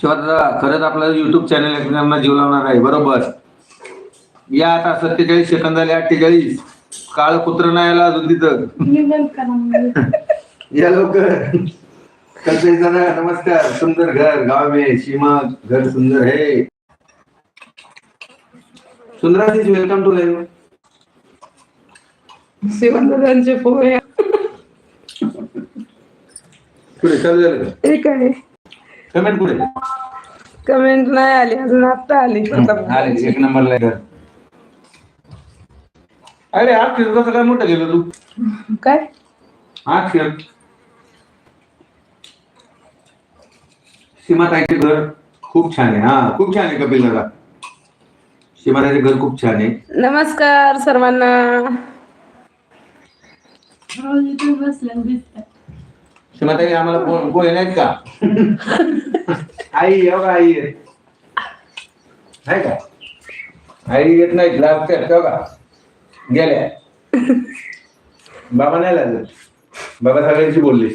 शिवादादा खरंच आपलं YouTube channel एकमेकांना जीव लावणार आहे बरोबर. या आता सत्तेचाळीस सेकंद झाले अठ्ठेचाळीस. काळ कुत्र नाही आला अजून तिथं. या लवकर. कसे दादा नमस्कार. सुंदर घर गाव में सीमा घर सुंदर है. सुंदराजीच वेलकम टू लाईव्ह शिवदादांचे पोहे. पुढे चालू झालं एक आहे कमेंट पुढे कमेंट नाही आली अजून आता आली. आले एक नंबरला घर. अरे आठ फिर कसं काय मोठं गेलं तू? काय? आठ फिर सीमाताईचे घर खूप छान आहे. हा खूप छान आहे कपिल दादा. सीमाताईचे घर खूप छान आहे. नमस्कार सर्वांना. सीमाताई आम्हाला पोहे नाहीत का? आई हो का आई आहे. आहे का? आई येत नाही लागतात हो का? गेल्या. बाबा नाही लागत. बाबा सगळ्यांशी बोलले.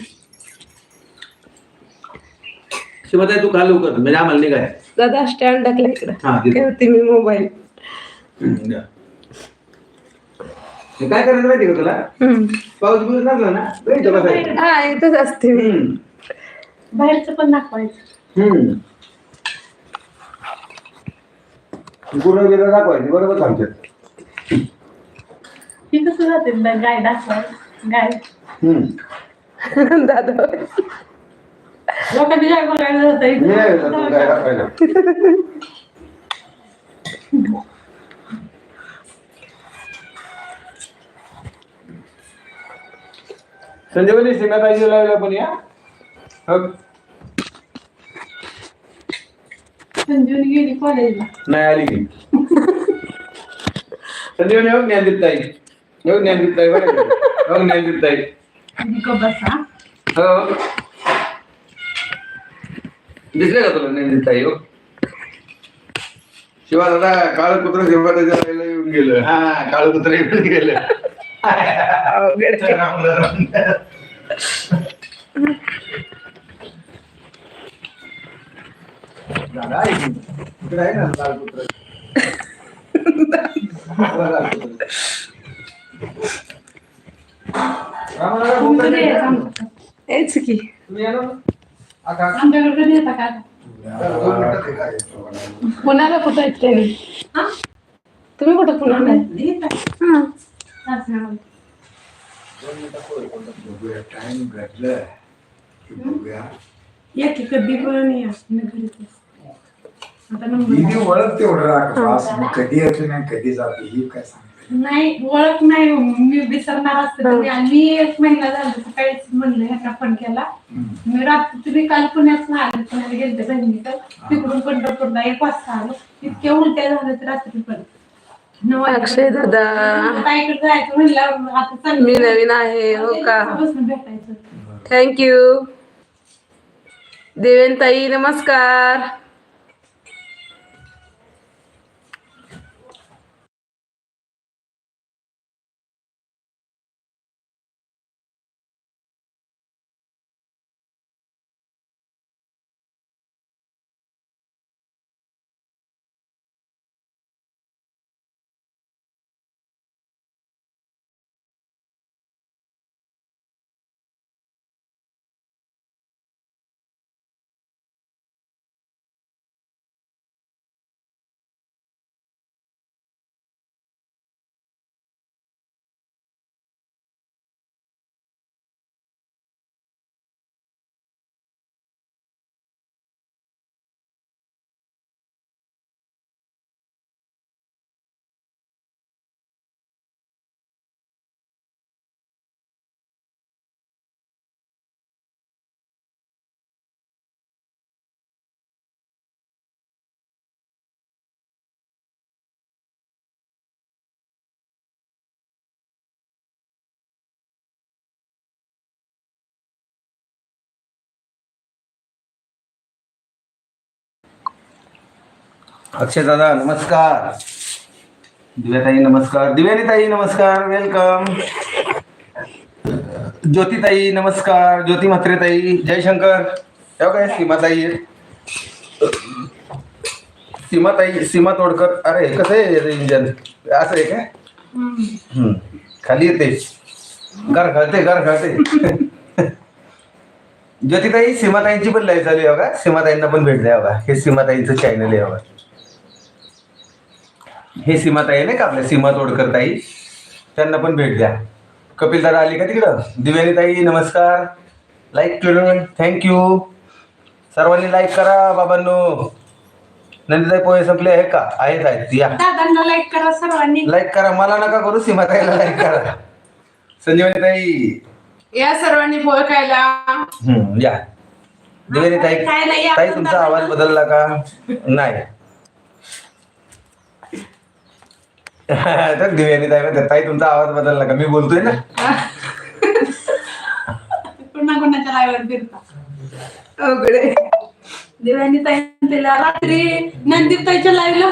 सीमाताई तू खाली लवकर म्हणजे आम्हाला निघाय दादा स्टँड टाकला इकडे. हा तिथे. ठेवते मी मोबाईल. काय करायचं माहिती का तुला? पाऊस बिऊस लागला ना इथं बसायचं. हा इथंच असते. मी हम्म, बाहेरचं पण दाखवायचं. हम्म. गुरं बिरं दाखवायची बरोबर सांगतात कसं जाते ब- गाय दाखवायचं गाय. हम्म. दादा. लोकांनी गाय बघायला जातं नाही येत काय दाखवायला. संजीवनी सीमा पाहिजे लावला पण या. हो. संजीवनी गेली कॉलेजला नाही आली की संजीवनी हो ज्ञानदीप ताई हो ज्ञानदीप ताई बरं का? हो ज्ञानदीप ताई गो बसा हो. दिसले का तुला ज्ञानदीप ताई हो? शिवा दादा काळ कुत्र शिवा त्याच्या येऊन गेलं. हा काळ कुत्र येऊन गेलं. दादा. इकडे आहे ना लाल कुत्रं. की. आमच्याकडे कधी येता का? दोन मिनिटात येता येतो. पुण्याला कुठं आहेत त्यांनी? तुम्ही कुठं पुण्याला? हा. बघूया टाइम घडलं की बघूया या की कधी पण या मी घरीच असते. आता नंबर हिने ओळख तेवढं राख बास मी कधी येतो नाही कधी जाते ही काय सांगते नाही ओळख नाही हो. मी विसरणार असते तरी आणि एक महिना झाला सकाळीच म्हणलं ह्याचा फोन केला हम्म. मी रात्री तुम्ही काल पुण्यात आले पुण्याला गेलते बहिणीकडे तिकडून पंढरपूरला एक वाजता आलो इतक्या उलट्या झाल्या तर रात्री पण. अक्षय दादा. मी नवीन आहे हो का? थँक्यू देवेन ताई नमस्कार. अक्षय दादा नमस्कार. दिव्याताई नमस्कार. दिव्यानीताई नमस्कार. वेलकम ज्योतिताई नमस्कार. ज्योती म्हात्रेताई जयशंकर. ठेव काय सीमाताई? सीमाताई सीमा तोडकर. अरे कसं आहे इंजन असं आहे काय खाली येते. घर घालते घर घालते. ज्योतिताई सीमाताईंची पण लाईव्ह चालू आहे बघा. सीमाताईंना पण भेट द्या बघा. हे सीमाताईंचं चॅनल आहे बघा. हे सीमाताई नाही का आपल्या सीमा तोडकर ताई? त्यांना पण भेट द्या. कपिल दादा आली का तिकडं? दिव्यानी ताई नमस्कार. लाईक केलं थँक्यू सर्वांनी लाईक करा बाबांनो. नंदीताई पोहे संपले आहे का? आहेत आहेत. या. दादांना लाईक करा सर्वांनी. लाईक करा. मला नका करू सीमाताईला लाईक करा. संजीवनी ताई. या सर्वांनी पोहे खायला. हम्म, या. दिव्यानी ताई खायला या ताई तुमचा. आवाज बदलला का? नाही. तर दिव्यानी ताई ताई तुमचा आवाज बदलला का? मी बोलतोय ना. पुन्हा कोणाच्या लाईव्हवर फिरता? अवघड. दिव्यानी ताई तिला रात्री नंदीप ताईच्या लाईव्हला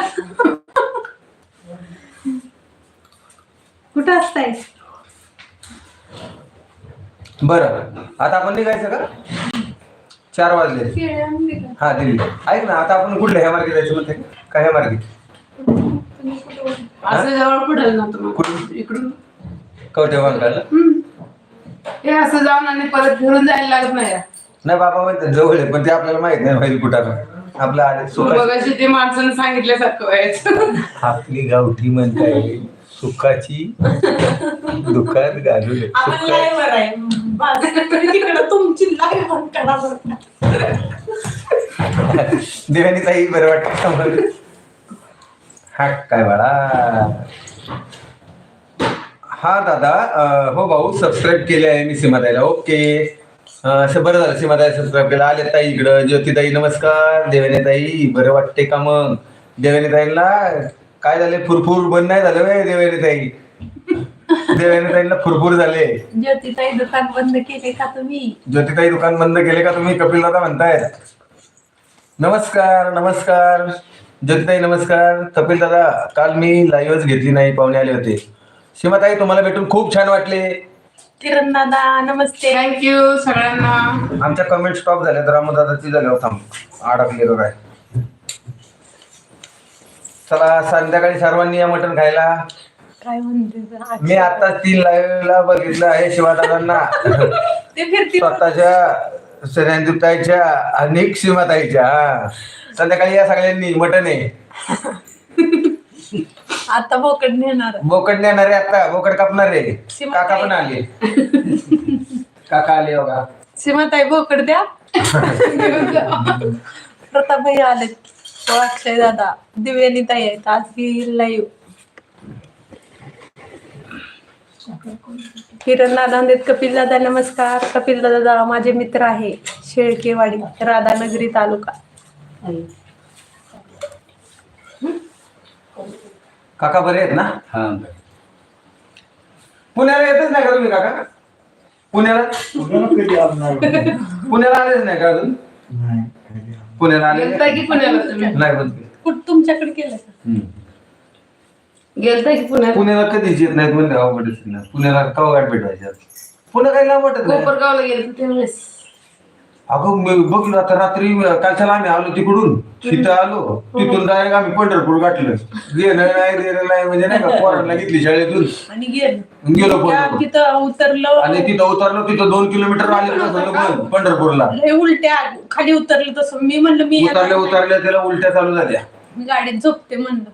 कुठं असताय बरं. आता आपण निघायचं का? चार वाजले. हा दिल्ली. ऐक ना आता आपण कुठल्या ह्या मार्गे जायचं म्हणते? का ह्या मार्गे? असं जवळ पडेल ना तुम्हाला कुठून? इकडून? कवठे वांकायला हे असं जाऊन आणि परत फिरून जायला लागत नाही. नाही बाबा म्हणते जवळ आहे पण ते आपल्याला माहीत नाही माहिती कुठं. आपलं आले बघाशी ते माणसानं सांगितल्यासारखं व्हायचं. आपली गावठी म्हणताय सुखाची दुकान घालू नये. आपण सुखा- लाईव्हवर आहे बाजूला तिकडं तुमची लाईव्ह करा बरं. देवानी ताई बरं वाटतं का मला? हा काय बाळा हा दादा हो भाऊ सबस्क्राईब केले आहे मी सीमाताईला. ओके. असं बरं झालं सीमाताई सबस्क्राईब केलं. आले ताई इकडं. ज्योतिताई नमस्कार. देवानी ताई बरं वाटते का मग? देवानी ताईला काय झाले फुरफुर बंद नाही झालं वे देवानी ताई देवानी ताईला फुरफुर झाले. ज्योतिताई दुकान बंद केले का तुम्ही? ज्योतिताई दुकान बंद केले का तुम्ही? कपिल दादा म्हणताय नमस्कार नमस्कार. ज्योतिताई नमस्कार. कपिल दादा काल मी लाईव्हच घेतली नाही पाहुणे आले होते. सीमाताई तुम्हाला भेटून खूप छान वाटले. किरण दादा नमस्ते. थँक्यू सगळ्यांना. आमच्या कमेंट स्टॉप झाल्या तर दादाची झाले होता अडकले काय चला संध्याकाळी सर्वांनी या मटण खायला. काय म्हणते मी आता तीन लाईव्हला बघितलं आहे शिवादादांना. ते फिरती स्वतःच्या सन्यानदीप्ताईच्या अनेक सीमाताईच्या हा. संध्याकाळी या सगळ्यांनी मटण आहे आता बोकड नेणार. बोकड नेणार आहे आता बोकड कापणार आहे. सीमाताई. काका पण आले. काका आले बघा सीमाताई बोकड द्या. प्रतापभाई आले अक्षय दादा दिव्यानी ताई आहेत. आज ही लाईव्ह किरण दादा म्हणतात कपिल दादा नमस्कार. कपिल दादा माझे मित्र आहे शेळकेवाडी राधानगरी तालुका. काका बरे आहेत ना? पुण्याला येतच नाही का तुम्ही काका? पुण्याला? पुण्याला आलेच नाही का अजून. पुण्याला आले? पुण्याला तुम्ही. नाही तुमच्याकडे केलं का गेलता की पुण्यात पुण्याला कधीच येत नाहीत म्हणजे अवघडच ना पुण्याला कवा गाठ भेटवायच्या पुणे काही नाव वाटत नाही. कोपरगावला गेलतो त्यावेळेस. अगं मी बघलो आता रात्री कालच्याला आम्ही आलो तिकडून. तिथं आलो. तिथून डायरेक्ट आम्ही पंढरपूर गाठलं. गेलं नाही गेलं नाही म्हणजे नाही का पोरांना घेतली शाळेतून. आणि गेलं. गेलो त्या पंढरपूर. तिथं उतरलो. आणि तिथं उतरलो तिथं दोन किलोमीटर आले पण पंढरपूरला. लय उलट्या खाली उतरले तसं. मी म्हणलं मी उतरल्या उतरल्या त्याला उलट्या चालू झाल्या. गाडीत झोपते म्हणलं.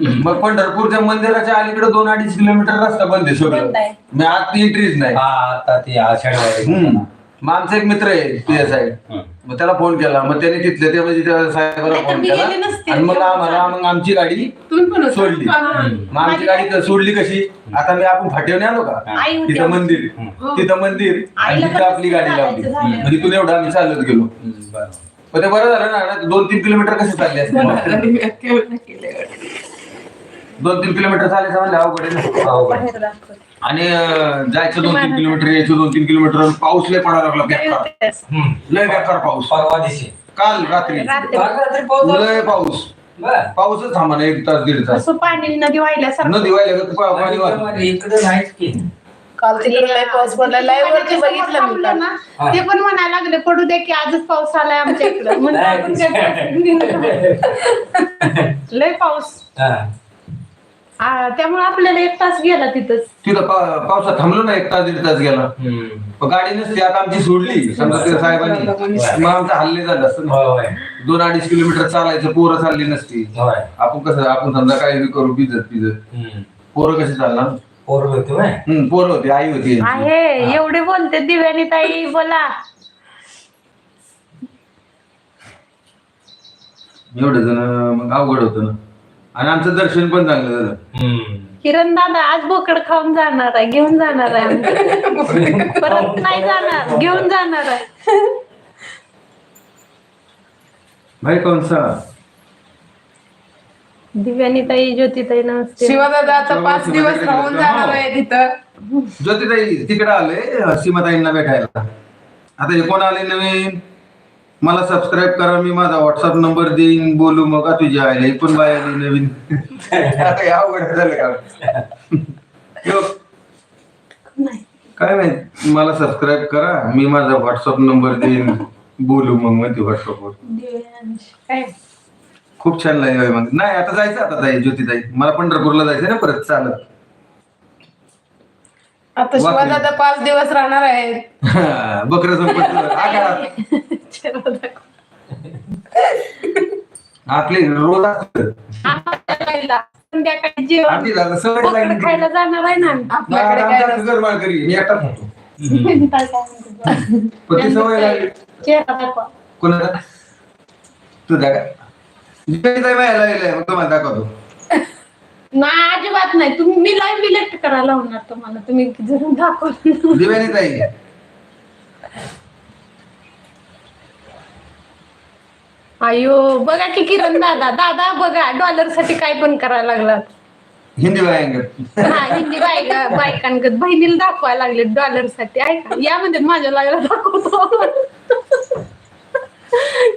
मग पंढरपूरच्या मंदिराच्या अलीकडे दोन अडीच किलोमीटर रस्ता बंद आहे सगळं बंद आहे. मी आत एंट्रीच नाही हा आता ते आषाढ वारी. मग आमचा एक मित्र आहे ते साहेब हम्म. मग त्याला फोन केला मग त्याने तिथले ते म्हणजे त्या साहेबाला नाहीतर फोन मी केला नसते. आणि मग आम्हाला मग आमची गाडी तुम्ही पण होता? सोडली हा. मग आमची गाडी क- सोडली कशी आता मी आपण फाटीवने आलो का आई होती तिथं आमची. मंदिर हो. तिथं मंदिर आणि आईला तिथं पण आपली गाडी लावली चालायचं झालं. म्हणजे तिथून एवढं आम्ही चालत गेलो बरोबर. मग ते बरं झालं ना दोन तीन किलोमीटर कसे चालले असते. दोन तीन किलोमीटर चालायचं म्हणजे अवघड आहे ना अवघड. बाहेर दाखवत आणि अं, जायचं दोन तीन किलोमीटर यायचं दोन तीन किलोमीटर पाऊस लय पडायला लागला बेकार हम्म. लय बेकार पाऊस परवा दिवशी काल रात्री रात्री काल रात्री पाऊस झाला. लय पाऊस बर. पाऊसच थांबा ना एक तास दीड तास असं पाणी नदी वाहिल्यासारखं नदी व्हायला का पा- पाणी वाहतं. इकडे- इकडे नाहीच की काल तिकडे लय पाऊस पडला लाईव्ह वरती बघितलं मी काल. ना ते पण म्हणायला लागले पडू दे की आजच पाऊस आलाय आमच्या इकडं म्हणलं आपण काय करायचं? लय पाऊस हा. आ, त्यामुळे आपल्याला एक तास गेला तिथंच. तिथं पा- पावसात थांबलो ना एक तास दीड तास गेला. गाडी नसती आता आमची सोडली. समजा साहेबांनी. मग आमचा हल्ले झाला असतं ना. होय होय. दोन अडीच किलोमीटर चालायचं पोरं चालली नसती. होय. आपण कसं आपण समजा काय बी करू भिजत भिजत. हम्म. पोरं कशी चालणार? पोर होते होय? हम्म पोरं होती आई होती यांची. आहे एवढे बोलते दिव्यानी ताई बोला. एवढं जण मग अवघड होतं ना. आणि आमचं दर्शन पण चांगलं झालं. किरण दादा आज बोकड खाऊन जाणार आहे घेऊन जाणार आहे. परत नाही जाणार घेऊन जाणार आहे. भाई कोण सा? दिव्यानी ताई ज्योती ताई नमस्ते. शिवदादा आता पाच दिवस राहून जाणार आहे तिथं. ज्योतिताई तिकडे आले सीमाताईंना भेटायला. आता हे कोण आले नवीन? मला सबस्क्राईब करा मी माझा व्हॉट्सअप नंबर देईन बोलू मग का तुझी आयला ही पण बाय आली नवीन. आता अवघड झालं का? यो, नाही. काय माहीत मला सबस्क्राईब करा मी माझा व्हॉट्सअप नंबर देईन बोलू मग म्हणते व्हॉट्सअपवर. काय? खूप छान लाईव्ह आहे मग. नाही आता जायचं आता ताई ज्योतिताई. मला पंढरपूरला जायचं ना परत चालत. आता शिवदादा पाच दिवस राहणार आहेत. बकर संपत आपले रोज असतं. आम्हाला खायला संध्याकाळी जेवण. सवय खायला जाणार आहे ना? आम्ही. आपल्याकडे काय आमच्या घर माळकरी मी एकटाच होतो काय म्हणतो? पण ती सवय लागली. चेहरा दाखवा. कोणाला? तुझा का मग तुम्हाला दाखवतो. नाही अजिबात नाही. तुम्ही मी लाईव्ह इलेक्ट करायला लावणार तुम्हाला. तुम्ही जर दाखव. दिव्यानी ताई. अयो बघा की किरण दादा. दादा बघा डॉलरसाठी काय पण करायला लागलात. हिंदी बायंग हा हिंदी बायका बायकांगत. बहिणीला दाखवायला लागले डॉलरसाठी. ऐका यामध्ये माझ्या लागला दाखवतो.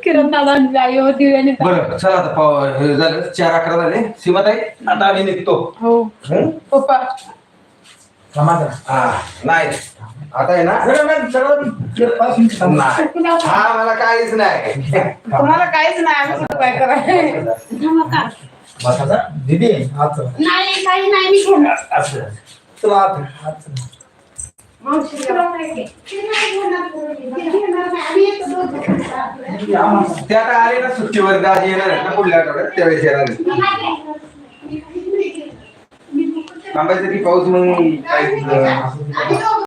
किरण दादा अयो दिव्याने बरं चला आता पाव हे झालं चार अकरा झाले. सीमाताई आता आम्ही निघतो. हो. हं? पप्पा. हा नाही. आता आहे ना? नाही. हा मला काहीच नाही. तुम्हाला काहीच नाही आम्ही कुठं काय करायचं? दीदी नाही काही नाही मी घेणार. ते आता आले ना सुट्टीवर आज येणार आहेत ना पुढल्या आठवड्यात त्यावेळेस येणार आहेत. थांबायचं की पाऊस मग काय